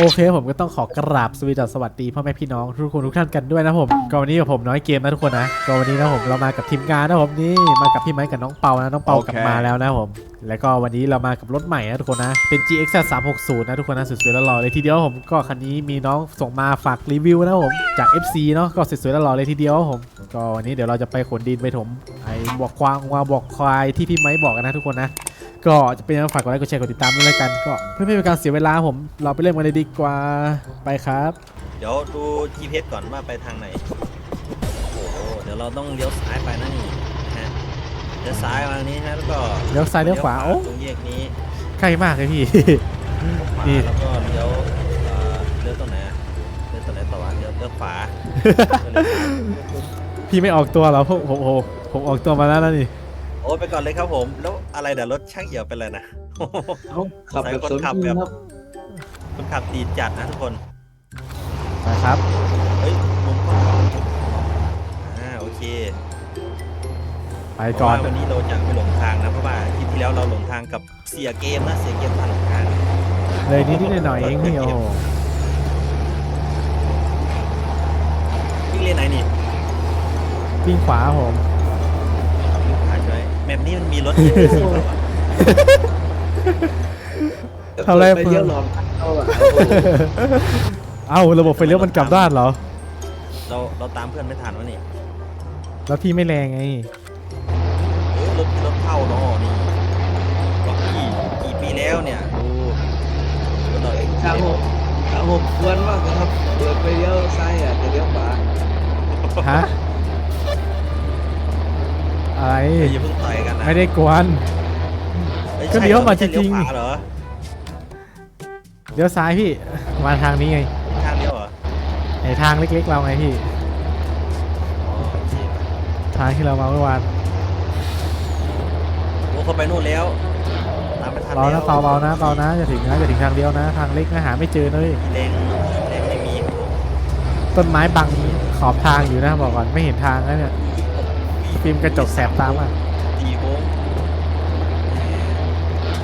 โอเคผมก็ต้องขอกราบสวีดัสสวัสดีพ่อแม่พี่น้องทุกคนทุกท่านกันด้วยนะผมก็วันนี้กับผมน้อยเกมนะทุกคนนะก็วันนี้นะผมเรามากับทีมงานนะผมนี่มากับพี่ไม้กับน้องเปานะน้องเปากลับมาแล้วนะผมแล้วก็วันนี้เรามากับรถใหม่นะทุกคนนะเป็น GX 360นะทุกคนนะสวยๆแล้วหล่อเลยทีเดียวผมก็คันนี้มีน้องส่งมาฝากรีวิวนะผมจาก FC เนาะก็สวยๆแล้วหล่อเลยทีเดียวผมก็วันนี้เดี๋ยวเราจะไปขนดินไปถมไอ้บอกควางวาบอกควายที่พี่ไม้บอกกันนะทุกคนนะ ก็จะเป็นยังไงฝากกดไลค์กดแชร์กดติดตามด้วยแล้วกันก็เพื่อไม่เป็นการเสียเวลาผม เราไปเริ่มกันเลยดีกว่าไปครับ เดี๋ยวดู GPS ก่อนว่าไปทางไหน โอ้โห เดี๋ยวเราต้องเลี้ยวซ้ายไปนะนี่ฮะเลี้ยวซ้ายมาทางนี้ฮะแล้วก็เลี้ยวซ้ายเลี้ยวขวาโอ้ ตรงแยกนี้ใกล้มากเลยพี่ ขวานี่ แล้วก็เลี้ยวเอ่อเลี้ยวตรงไหนอะเลี้ยวตรงไหนต่อวะเลี้ยวเลี้ยวขวาเลี้ยวซ้ายพี่ไม่ออกตัวเหรอผมผมผมผมออกตัวมาแล้วนะนี่โอ้ไปก่อนเลยครับผม แล้วอะไรเดี๋ยวรถช่างเอี่ยวเป็นไรนะเอ้าขับแบบใส่คนสนขับจริงแบบครับคนขับตีจัดนะทุกคนไปครับ เฮ้ยมุมกล้องอ่าโอเคไปก่อนเพราะว่าวันนี้เราจะไม่หลงทางนะเพราะว่าที่ที่แล้วเราหลงทางกับเสียเกมนะเสียเกมพาหลงทาง เลยนิดนิดหน่อยๆเองพี่โอ้โหวิ่งเล่นไหนนี่วิ่งขวาผม แมปนี้มันมีรถเยอะสิเราอะทำอะไรไปเลี้ยวหลอมเข้าอะเอ้าระบบไฟเลี้ยวมันกลับด้านเหรอ เราเราตามเพื่อนไม่ทันวะนี่แล้วพี่ไม่แรงไง เออรถรถเข้าเนาะ ไม่ได้กวน อ้ก็เลี้ยวมาใช่หอจริงๆไม่ใช่เลี้ยวขวาเหรอเลี้ยวซ้ายพี่ มาทางนี้ไงทางเลี้ยวเหรอไอทางเล็กๆเราไงพี่ อ๋อโอเคทางที่เรามาเมื่อวานโอ้เขาไปนู่นแล้วตามไม่ทันเบาแล้นะวเบาเบานะเบานะจะถึงนะจะถึงทางเดียวนะ ทางเล็กนะหาไม่เจอเลยแรงแรงไม่มีครับผมต้นไม้บังขอบทางอยู่นะบอกก่อนไม่เห็นทางแล้วเนี่ยฟิล์มกระจกแสบตามอะ ตีโค้ง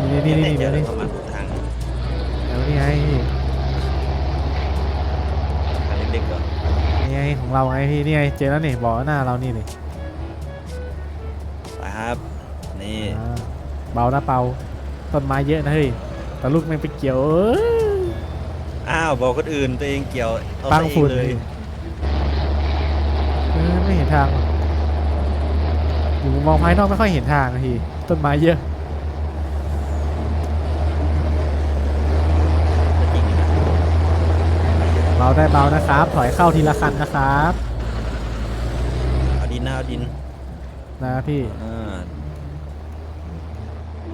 นี่นี่นี่นี่เดี๋เดี๋ยยววนี่ประมาณถูกทางเดี๋ยวนี่ไงทางเล็กๆก่อนนี่ไงของเราไงพี่นี่ไงเจอแล้วนี่บอกว่าหน้าเรานี่นี่ไปครับ นี่อ่าเบานะเปาต้นไม้เยอะนะเฮ้ยแต่ลูกแม่งไปเกี่ยวเอ้ยอ้าวบอกคนอื่นตัวเองเกี่ยวเอาตั้งซะเอฝุ่นเลยเออไม่เห็นทางอยู่มองภายนอกไม่ค่อยเห็นทางอะทีต้นไม้เยอะ จริงๆนะ เบาได้เบานะครับ ถอยเข้าทีละคันนะครับเอาดินนะเอาดินนะพี่อ่า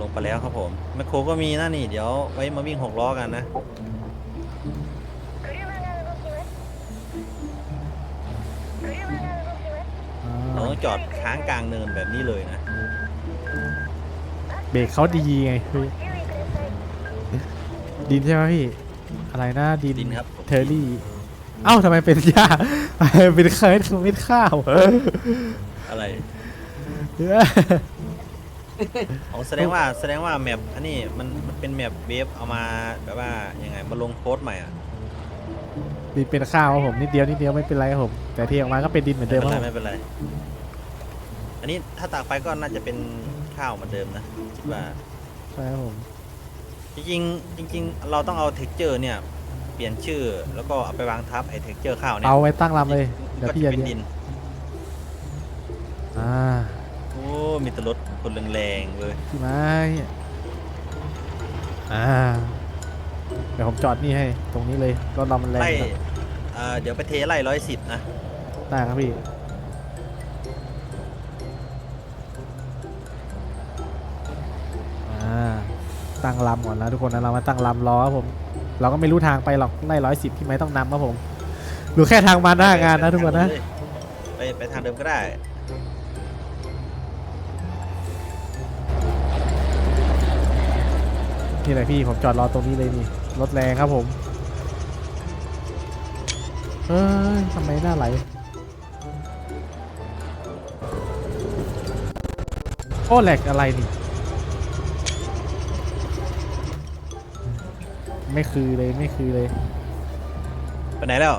ลงไปแล้วครับผมแมคโครก็มีนะนี่ เดี๋ยวไว้มาวิ่งหกล้อกันนะเราต้องจอดค้างกลางเนินแบบนี้เลยนะ เบรกเขาดีไงพี่ดินใช่ไหมพี่ อะไรนะดินดินครับผมเทอร์รี่ เอ้าทำไมเป็นหญ้าเป็นเคยเม็ดข้าวอะไรอ๋อแสดงว่าแสดงว่าแมปอันนี้มันมันเป็นแมปเวฟเอามาแบบว่ายังไงมาลงโพสต์ใหม่อะดินเป็นข้าวครับผมนิดเดียวนิดเดียวไม่เป็นไรครับผมแต่ที่ออกมาก็เป็นดินเหมือนไม่เดิมเป็นคไรรับผมไม่เป็นไรอันนี้ถ้าตากไปก็น่าจะเป็นข้าวเหมือนเดิมนะคิดว่า ใช่ครับผม จริงๆจริง ๆ เราต้องเอาเท็กเจอร์เนี่ย เปลี่ยนชื่อแล้วก็เอาไปวางทับไอ้เท็กเจอร์ข้าวเนี่ยเอาไว้ตั้งลำเลย เดี๋ยวก็พี่จะจะเป็นเรีดิยนนอ่าโอ้มีแต่รถคนแรงๆเว้ยพี่ไม้อ่าเดี๋ยวผมจอดนี่ให้ตรงนี้เลยรถเรามันแรงไล่ครับเอ่อเดี๋ยวไปเทไล่ร้อยสิบนะได้ครับพี่ ตั้งลำก่อนนะทุกคนนะเรามาตั้งลำรอครับผม เราก็ไม่รู้ทางไปหรอกไล่ร้อยสิบพี่ไม้ต้องนำครับผมรู้แค่ทางมาหน้างานนะทุกคนนะไปไปทางเดิมก็ได้นี่แหละพี่ผมจอดรอตรงนี้เลยนี่รถแรงครับผมเอ้ยทำไมหน้าไหลโอ้แหลกอะไรนี่ ไม่คือเลยไม่คือเลย ไปไหนแล้ว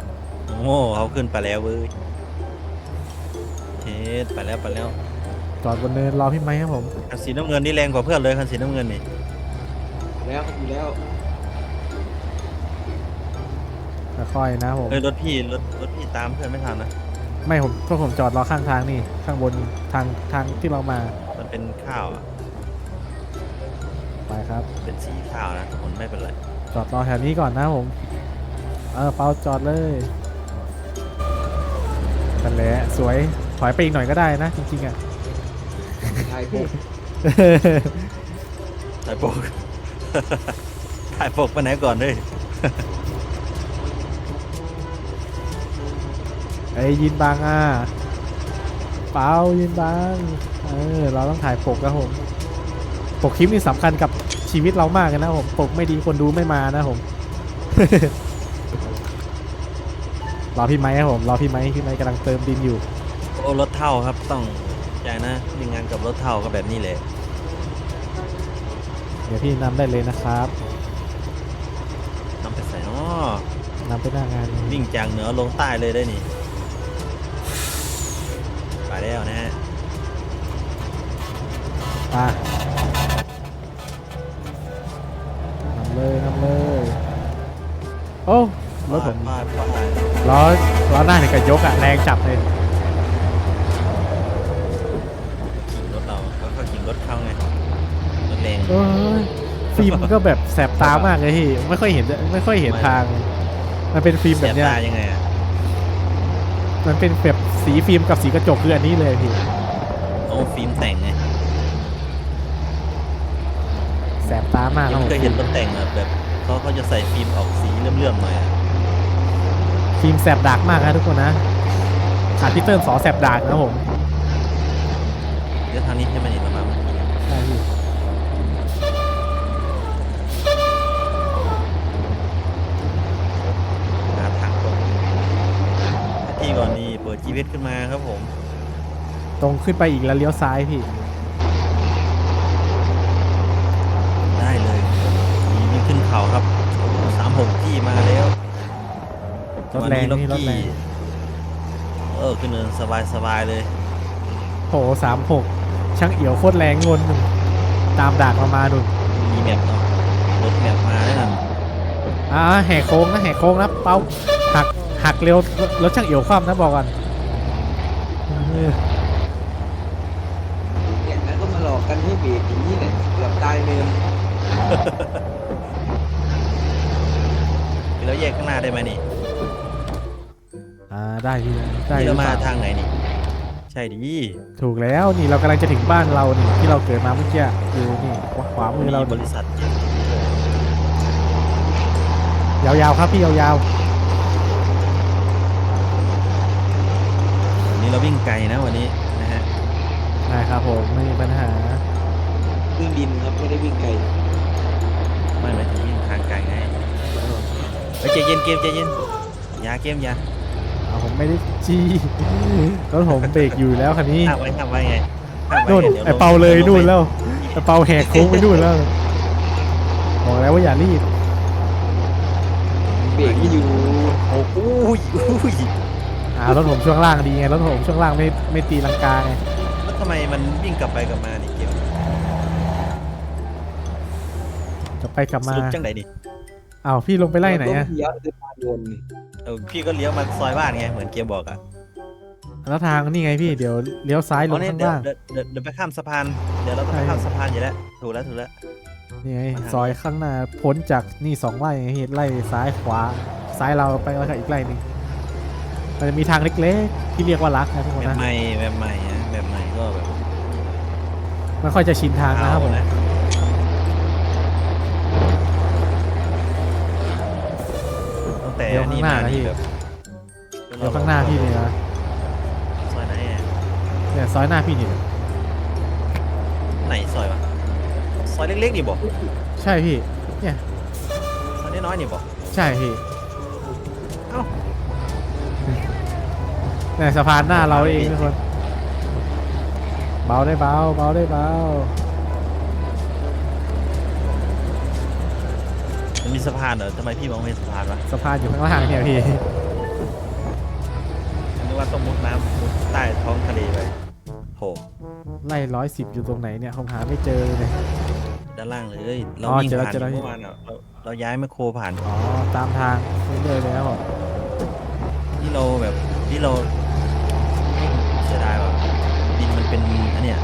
โง่เขาขึ้นไปแล้วเว้ยเฮ็ดไปแล้วไปแล้วจอดบนเนินรอพี่ไม้ครับผมคันสีน้ำเงินนี่แรงกว่าเพื่อนเลยคันสีน้ำเงินนี่แล้วครับอยู่แล้วค่อยๆนะผมเฮ้ยรถพี่รถรถพี่ตามเพื่อนไม่ทันนะไม่ผมพวกผมจอดรอข้างทางนี่ข้างบนทางทางที่เรามามันเป็นข้าวอะไปครับ เป็นสีข้าวนะทุกคนไม่เป็นไร จอดรอแถวนี้ก่อนนะผม เออเปาจอดเลยนั่นแหละสวย ถอยไปอีกหน่อยก็ได้นะ จริงๆอะถ่ายผมถ่ายปกถ่ายปกไปไหนก่อนเลยไอ้ยยินบางอะเปายินบาง เออ เราต้องถ่ายปกนะผม ปกคลิปนี่สำคัญกับ ชีวิตเรามากเลยนะผมปกไม่ดีคนดูไม่มานะผมรอพี่ไม้ครับผมรอพี่ไม้พี่ไม้กำลังเติมดินอยู่โอ้รถเท่าครับต้องใจนะวิ่งงานกับรถเท่าก็แบบนี้เลยเดี๋ยวพี่นำได้เลยนะครับนำไปใส่เนาะนำไปหน้างานวิ่งจากเหนือลงใต้เลยได้นี่ไปแล้วนะฮะไป เลยนำเลยโอ้รถผมไปไปไปล้อล้อหน้าถึงกับยกอะแรงจับเลยขี่รถเราแล้วก็ขี่รถเข้าไงรถแรงเอ้ยฟิล์มก็แบบแสบตามากเลยพี่ไม่ค่อยเห็นไม่ค่อยเห็นทาง มันเป็นฟิล์มแบบเนี้ยเสียตายังไงอะมันเป็นแบบสีฟิล์มกับสีกระจกคืออันนี้เลยพี่ โอ้ฟิล์มแต่งไง แสบตามากครับยังผมเคยเห็นรถแต่งอะแบบเขาเขาจะใส่ฟิล์มออกสีเลื่อมๆหน่อยอะฟิล์มแสบดากมากนะทุกคนนะขาดพี่เติ้ลสอแสบดากนะผมเดี๋ยวทางนี้ใช่ไหมนี่ประมาณเมื่อกี้เนี่ยใช่พี่หาทางตรงที่ก่อนนี่เปิด GPS ขึ้นมาครับผม ตรงขึ้นไปอีกแล้วเลี้ยวซ้ายพี่ ได้เลยมีวิ่ง ขึ้นเขาครับสามหกที่มาแล้วรถแรงวันนี่รถแรงเออขึ้นเนินสบายสบายๆเลยโหสามหกช่างเอี่ยวโคตรแรงงนตามดากเรามาดูมีแมปเนาะรถแมปมาแล้วนะอ่าแหกโค้งนะแหกโค้งนะเป้าหักหักเร็วรถช่างเอี่ยวคว่ำนะบอกก่อนเออเนี่ยแล้วก็มาหลอกกันให้เบรกอย่างนี้เนี่ยเกือบตายเนินแล้วแยกข้างหน้าได้ไหมนี่อ่าได้พี่ได้ที่หรืเราอเปมาล่าทางไหนนี่ ใช่ดิถูกแล้วนี่เรากำลังจะถึงบ้านเรานี่ที่เราเกิดมาเมื่อกี้อยู่นี่ขวาขวามือเราบริษัทเจ็ดยาวๆครับพี่ยาววันนี้เราวิ่งไกลนะวันนี้นะฮะๆได้ครับผมไม่มีปัญหาวิ่งดินครับไม่ได้วิ่งไกลไม่หมายถึงวิ่งทางไกลไงเฮ้ยใจเย็นเกมใจเย็นอยาเกมอยาเอาผมไม่ได้จี้รถผมเบรกอยู่แล้วคันนี้ห้ามไว้ห้ามไว้ไงห้ามไว้นู่นดี๋ยวไอเปาเลยดี๋วนู่นงไปแล้วไอเปาแหกโค้งไปนู่นแล้วบอกแล้วว่าอย่ารีบเบรกไม่อยู่โอ้โหอุ้ยอุ้ยอ่ารถผมช่วงล่างดีไงรถผมช่วงล่างไม่ไม่ตีลังกาไงแล้วทำไมมันวิ่งกลับไปกลับมานี่เกมจะไปกลับสมารุปจังไหนนี่ อ้าวพี่ลงไปไล่ไหนอะรถเลี้ยวคือทางวนนี่เออพี่ก็เลี้ยวมาซอยบ้านไงเหมือนเกมบอกอะแล้วทางนี่ไงพี่เดี๋ยวเลี้ยวซ้ายลอ๋องเนี่ยข้างเดี๋ยวล่างเดี๋ยวเดี๋ยวเดี๋ยวไปข้ามสะพานเดี๋ยวเราต้องไปใช่ข้ามสะพานอยู่แล้วถูกแล้วถูกแล้วนี่ไงมาทางซอยข้างหน้าพ้นจากนี่สองไร่ไงพี่ไล่ซ้ายขวาซ้ายเราไปแล้วก็อีกไร่หนึงมันจะมีทางเล็กๆที่เรียกว่ารักนะทุกคนแบบนะใหม่แบบใหม่นะแบบใหม่ก็แบบ ไม่ค่อยจะชินทางนะครับผมนะ ตั้งแต่เดี๋ยวข้างหน้านะนี่พี่แบบเดี๋ยวข้างหน้าพี่เลยนะซอยไหนอะเนี่ยซอยหน้าพี่นี่ไหนซอยวะซอยเล็กๆนี่บอกใช่พี่ เนี่ยซอยน้อยๆนี่บอกใช่พี่เอ้าเนี่ยสะพานหน้าเราเองทุกคนเบาได้เบาเบาได้เบา มีสะพานเหรอทำไมพี่มองไม่เห็นสะพานวะสะพานอยู่ข้างล่างเนี่ยพี่ฉันนึกว่าต้องมุดน้ำมุดใต้ท้องทะเลไปโหไล่ร้อยสิบอยู่ตรงไหนเนี่ยผมหาไม่เจอเลย ด้านล่างเลยเราอ๋อวิ่งเจอแล้วผ่านเจอแล้ว เมื่อวานอะเราเราย้ายแมคโครผ่าน อ๋อ ตามทางเรื่อยๆเลยครับผมที่เราแบบที่เราเสียดายว่ะดินมันเป็นอันเนี้ย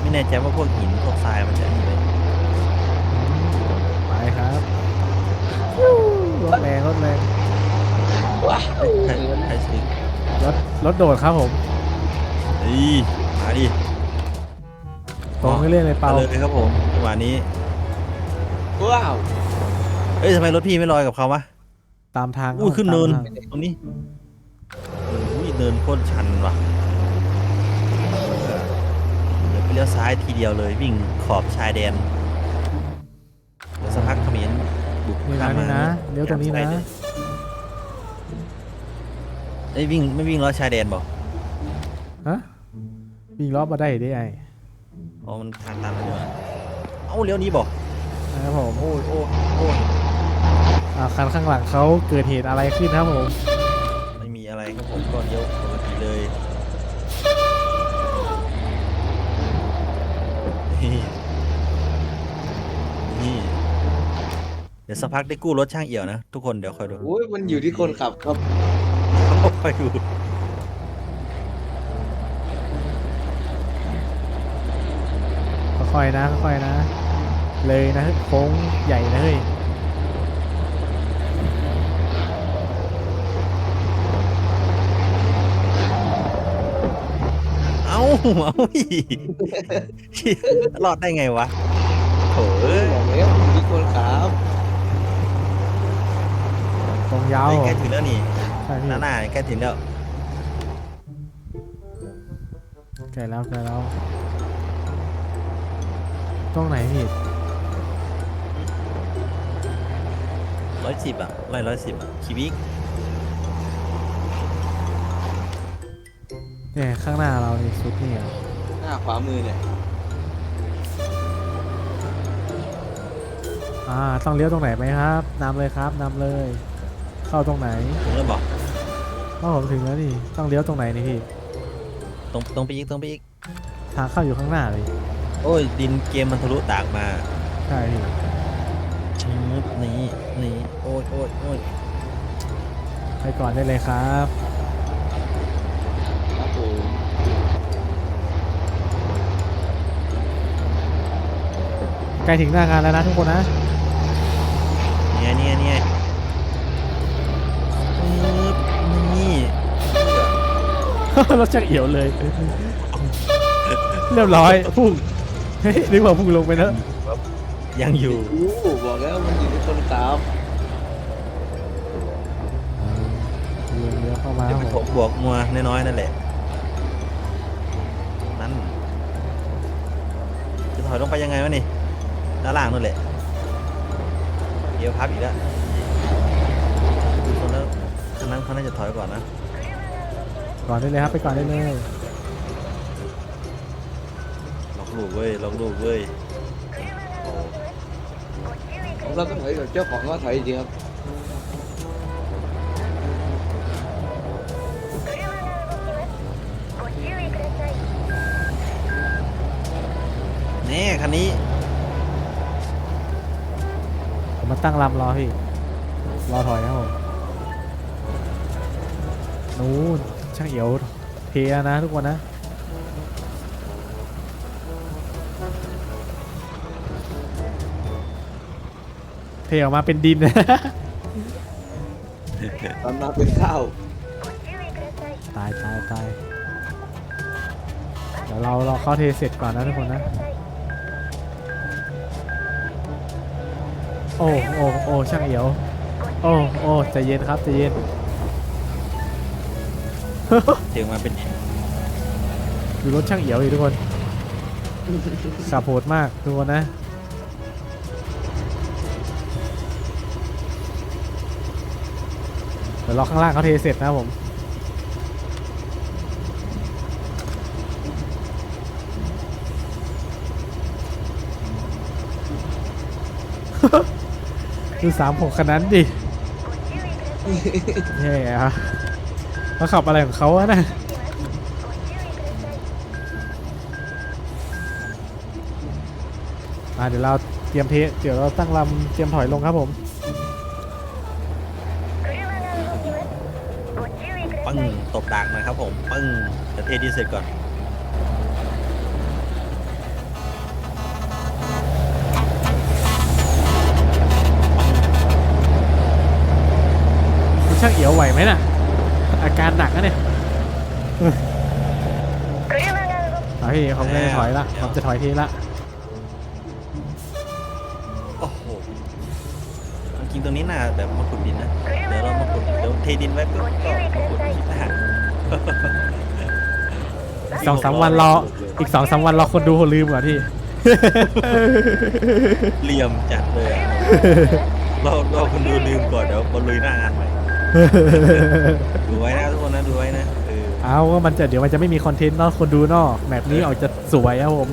ไม่แน่ใจว่าพวกหินพวกทรายมันจะนี่ไหมไป ครับรถแรงรถแรงว้าวใครใครซื้อรถรถโดดครับผมเฮ้ยมาดิตรงเรื่อยๆเลยเปาเอาเลยครับผมจังหวะนี้ว้าวเอ้ยทำไมรถพี่ไม่ลอยกับเขาวะตามทางอุ้ยขึ้นเนินตามทางตรงนี้อุ้ยเนินโคตรชันว่ะเดี๋ยวไปเลี้ยวซ้ายทีเดียวเลยวิ่งขอบชายแดนเดี๋ยวสักพักเขมร บุกนี่ข้านะมมานี่นะเลี้ยวตรงนี้นะเอ้ยวิ่งไม่วิ่งล้อชายแดนบอกฮะวิ่งรอบมาได้ได้ไงอ๋อมันทางตันแล้วนี่หว่าเอ้าเลี้ยวนี้บอกนะครับผมโอ้ยโอ้ยโอ้ยอ่าคันข้างหลังเขาเกิดเหตุอะไรขึ้นครับผมไม่มีอะไรครับผมก็เลี้ยวปกติเลยนี่นี่ เดี๋ยวสักพักได้กู้รถช่างเอี่ยวนะ ทุกคนเดี๋ยวคอยดูโอ้ยมันอยู่ที่คนขับครับคอยดูค่อยๆนะค่อยๆนะ เลยนะโค้งใหญ่นะเฮ้ยเอ้าเอ้าอีกรอดได้ไงวะโถ่เอ้ย บอกแล้วอยู่ที่คนขับ ตรง ยาวเฮ้ยใกล้ถึงแล้วนี่ใช่พี่หน้าหน้าใกล้ถึงแล้วใกล้แล้วใกล้แล้วตรงไหนพี่ร้อยสิบอะไล่ร้อยสิบคีวิกเนี่ยข้างหน้าเรานี่สุดนี่เหรอหน้าขวามือเนี่ยอ่าต้องเลี้ยวตรงไหนไหมครับนำเลยครับนำเลย เข้าตรงไหนถึงแล้วบอกก็ผมถึงแล้วนี่ต้องเลี้ยวตรงไหนนี่พี่ตรงตรงไปอีกตรงไปอีก ทางเข้าอยู่ข้างหน้าเลยโอ้ย ดินเกมมันทะลุดากมาใช่พี่ชึบนี้นี่โอ้ยโอ้ยโอ้ยไปก่อนได้เลยครับครับผมใกล้ถึงหน้างานแล้วนะทุกคนนะเนี่ยเนี่ยเนี่ย รถจักรเอี่ยวเลย เรียบร้อยพุ่งเฮ้ยนึกว่าพุ่งลงไปแล้วยังอยู่อู้บอกแล้วมันอยู่ที่คนขับเลี้ยวเข้ามาคเดี๋ยรัวบไปผถมมบวกมัวน้อยๆนั่นแหละ นั่นจะถอยลงไปยังไงวะนี่ด้านล่างนั่นแหละเดี๋ยวพับอีกแล้วดูคนแล้วคันนั้นเขาน่าจะถอยก่อนนะ ก่อนได้เลยครับไปก่อนได้เลยล็อกลูกเว้ยล็อกลูกเว้ยโอ้เราก็ถอยกับเจ้าของก็ถอยจริงครับแน่คันนี้ผมมาตั้งลำรอพี่รอถอยนะครับผมนู้น ช่างเอี่ยวเทียนะทุกคนนะเทออกมาเป็นดินตอนมาเป็นข้าวตายตายตายเดี๋ยวเรารอเข้าเทเสร็จก่อนนะทุกคนนะ โอ้โอ้โอ้ช่างเอี่ยว โอ้โอ้ใจเย็นครับใจเย็น เสียงมาเป็นดูรถช่างเอี่ยวอีกทุกคนขับโหดมากทุกคนนะเดี๋ยวรอข้างล่างเขาเทเสร็จนะครับผมดูสามหกคันนั้นดิแย่อะ เขาขับอะไรของเขาอะนะมาเดี๋ยวเราเตรียมเทเดี๋ยวเราตั้งลำเตรียมถอยลงครับผมปึ้งตบดากหนะครับผมปึ้งจะเทดีเสร็จก่อนคุณช่างเอียวไหวไหมน่ะ อาการหนักนะเนี่ยเอาพี่เขาไม่ได้ถอยละผมจะถอยทีละโอ้โหจริงๆตรงนี้น่าแบบมาขุดดินนะ เดี๋ยวเรามาขุดเดี๋ยวเทดินไว้ปุ๊บก็มาขุดคิดทหารสองสามวันรออีกสองสามวันรอคนดูลืมก่อนพี่เหลี่ยมจัดเลยอะเราเราคนดูลืมก่อนเดี๋ยวมาลุยหน้างานใหม่ ดูไว้นะทุกคนนะดูไว้นะเออ เอาว่ามันจะเดี๋ยวมันจะไม่มีคอนเทนต์เนอกคนดูเนอกแมปนี้ออกจะสวยครับผม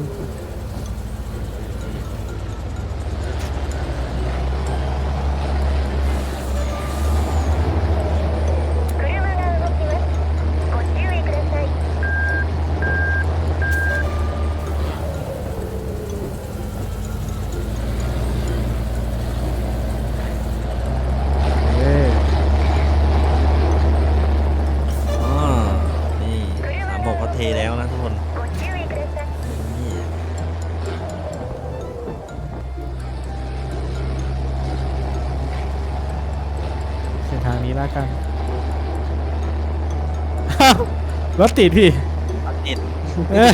าวรถติดพี่ติดเอ้ย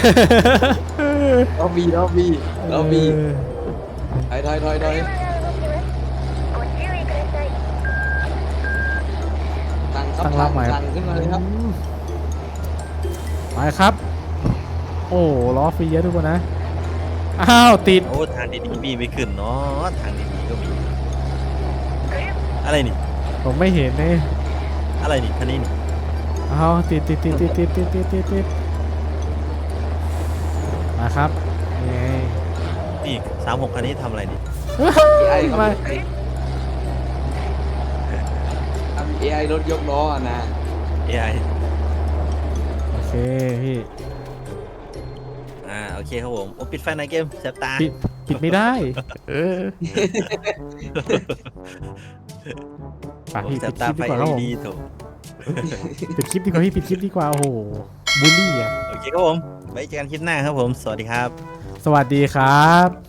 เราบีเราบีเราบีถอยถอยถอยถอยตั้งครับตั้งตั้รังบใหม่ตั้งขึ้นมาเลยครับไปครับ โอ้ล้อฟรีเยอะทุกคนนะ อ้าวติด โอ้ทางดีๆมีไม่ขึ้นเนาะทางดีๆก็มี อะไรนี่ ผมไม่เห็นเลยอะไรนี่คันนี้นี่ อ้าวติดติดติดติดติดติดติดติดติดมาครับนี่ไงนี่สามหกคันนี้ทำอะไรนี่ไอครับมาไอทำ AI รถยกล้ออะนะ AI โอเคพี่อ่าโอเคครับผมโอ้ปิดไฟในเกมแสบตา ปิดปิดไม่ได้ เออไปโอ้พี่แสปิบดตาคลิปไฟดีกว่าครับผม LED โถ ปิดคลิปดีกว่าพี่ปิดคลิปดีกว่าโอ้โหบูลลี่อะโอเคครับผมไว้เจอกันคลิปหน้าครับผม สวัสดีครับ สวัสดีครับ